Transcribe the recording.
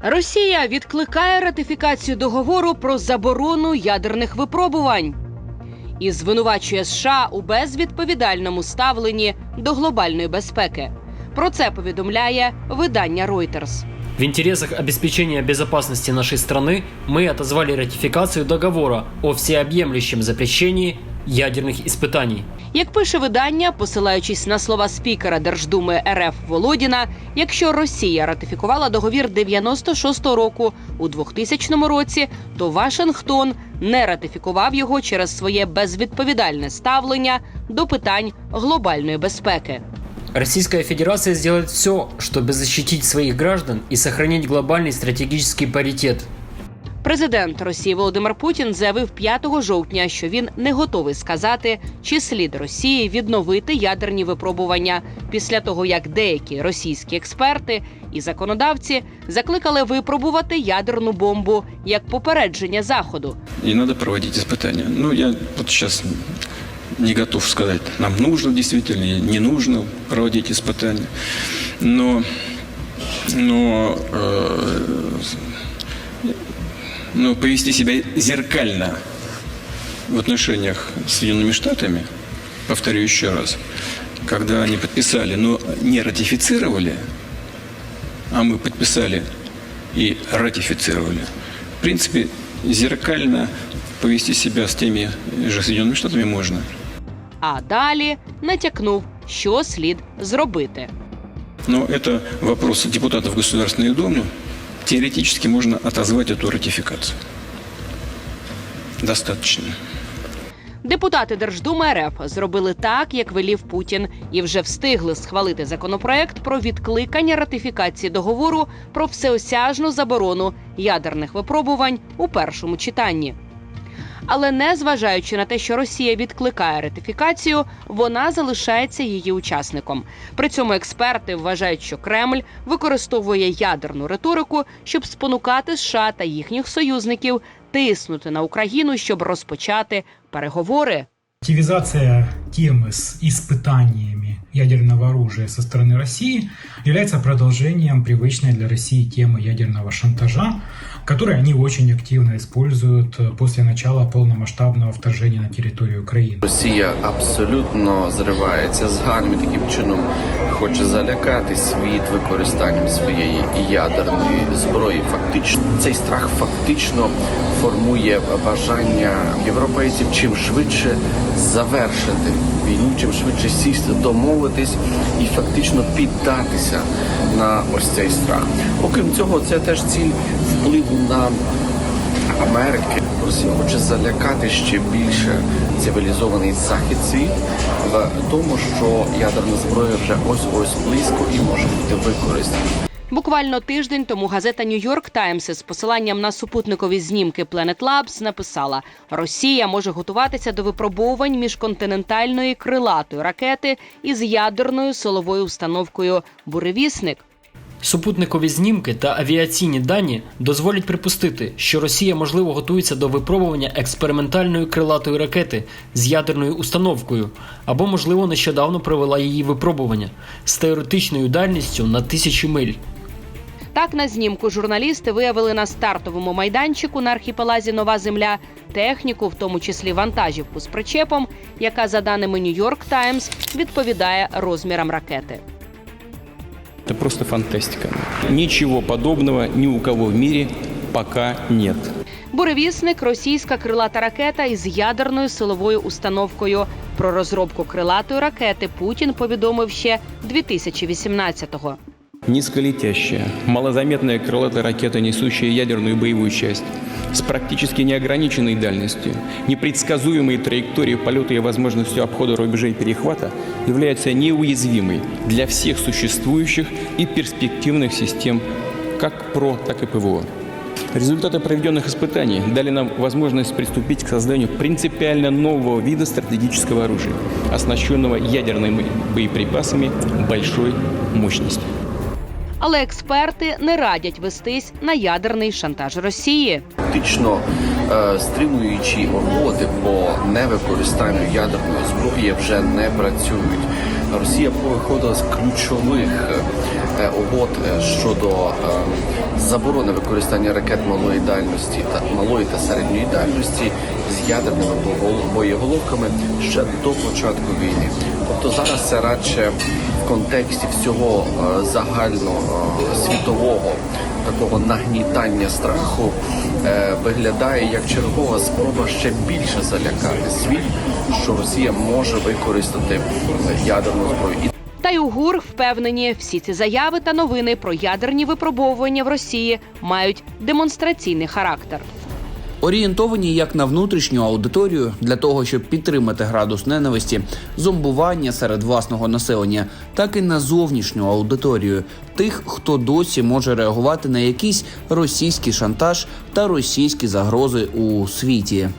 Росія відкликає ратифікацію договору про заборону ядерних випробувань і звинувачує США у безвідповідальному ставленні до глобальної безпеки. Про це повідомляє видання Reuters. В интересах обеспечения безопасности нашей страны мы отозвали ратификацию договора о всеобъемлющем запрещении ядерных испытаний. Як пише видання, посилаючись на слова спікера Держдуми РФ Володіна, якщо Росія ратифікувала договір 96-го року у 2000 році, то Вашингтон не ратифікував його через своє безвідповідальне ставлення до питань глобальної безпеки. Российская Федерация сделает все, чтобы защитить своих граждан и сохранить глобальный стратегический паритет. Президент Росії Володимир Путін заявив 5 жовтня, що він не готовий сказати, чи слід Росії відновити ядерні випробування після того, як деякі російські експерти і законодавці закликали випробувати ядерну бомбу як попередження заходу. И надо проводить испытания. Ну, я вот сейчас не готов сказать, нам нужно действительно или не нужно проводить испытания. Но, но, э, но повести себя зеркально в отношениях с Соединенными Штатами, повторю еще раз, когда они подписали, но не ратифицировали, а мы подписали и ратифицировали. В принципе, зеркально повести себя с теми же Соединенными Штатами можно. А далі натякнув, що слід зробити. Но это вопрос депутатов Государственной Думы. Теоретически можно отозвать эту ратификацию. Достаточно. Депутати Держдуми РФ зробили так, як велів Путін, і вже встигли схвалити законопроект про відкликання ратифікації договору про всеосяжну заборону ядерних випробувань у першому читанні. Але не зважаючи на те, що Росія відкликає ратифікацію, вона залишається її учасником. При цьому експерти вважають, що Кремль використовує ядерну риторику, щоб спонукати США та їхніх союзників тиснути на Україну, щоб розпочати переговори. Активизация темы с испытаниями ядерного оружия со стороны России является продолжением привычной для России темы ядерного шантажа, который они очень активно используют э, после начала полномасштабного вторжения на территорию Украины. Росія абсолютно зривається з ганьми таким чином, хоче залякати світ використанням своєї ядерної зброї. Фактично, цей страх фактично формує бажання європейців чим швидше завершити війну, чим швидше сісти, домовитись і фактично піддатися на ось цей страх. Окрім цього, це теж ціль впливу на Америки Росія хоче залякати ще більше цивілізований захід світ в тому, що ядерна зброя вже ось ось близько і може бути використана. Буквально тиждень тому газета Нью-Йорк Таймс з посиланням на супутникові знімки Planet Labs написала: Росія може готуватися до випробовувань міжконтинентальної крилатої ракети із ядерною силовою установкою Буревісник. Супутникові знімки та авіаційні дані дозволять припустити, що Росія можливо готується до випробування експериментальної крилатої ракети з ядерною установкою, або, можливо, нещодавно провела її випробування з теоретичною дальністю на тисячі миль. Так на знімку журналісти виявили на стартовому майданчику на архіпелазі Нова Земля техніку, в тому числі вантажівку з причепом, яка, за даними Нью-Йорк Таймс, відповідає розмірам ракети. Это просто фантастика. Ничего подобного ни у кого в мире пока нет. Буревісник російська крилата ракета із ядерною силовою установкою. Про розробку крилатої ракети Путін повідомив ще 2018-го. Низколетящая, малозаметная крылатая ракета, несущая ядерную боевую часть, с практически неограниченной дальностью, непредсказуемой траекторией полета и возможностью обхода рубежей перехвата, является неуязвимой для всех существующих и перспективных систем как ПРО, так и ПВО. Результаты проведенных испытаний дали нам возможность приступить к созданию принципиально нового вида стратегического оружия, оснащенного ядерными боеприпасами большой мощности. Але експерти не радять вестись на ядерний шантаж Росії. Фактично е, стримуючі угоди по невикористанню ядерної зброї вже не працюють. Росія повиходила з ключових е, угод е, щодо е, заборони використання ракет малої дальності та малої та середньої дальності з ядерними боєголовками ще до початку війни. Тобто зараз це радше контексті всього е, загального е, світового такого нагнітання страху е, виглядає як чергова спроба ще більше залякати світ, що Росія може використати ядерну зброю. Та й у ГУР впевнені, всі ці заяви та новини про ядерні випробовування в Росії мають демонстраційний характер. Орієнтовані як на внутрішню аудиторію для того, щоб підтримати градус ненависті, зомбування серед власного населення, так і на зовнішню аудиторію тих, хто досі може реагувати на якийсь російський шантаж та російські загрози у світі.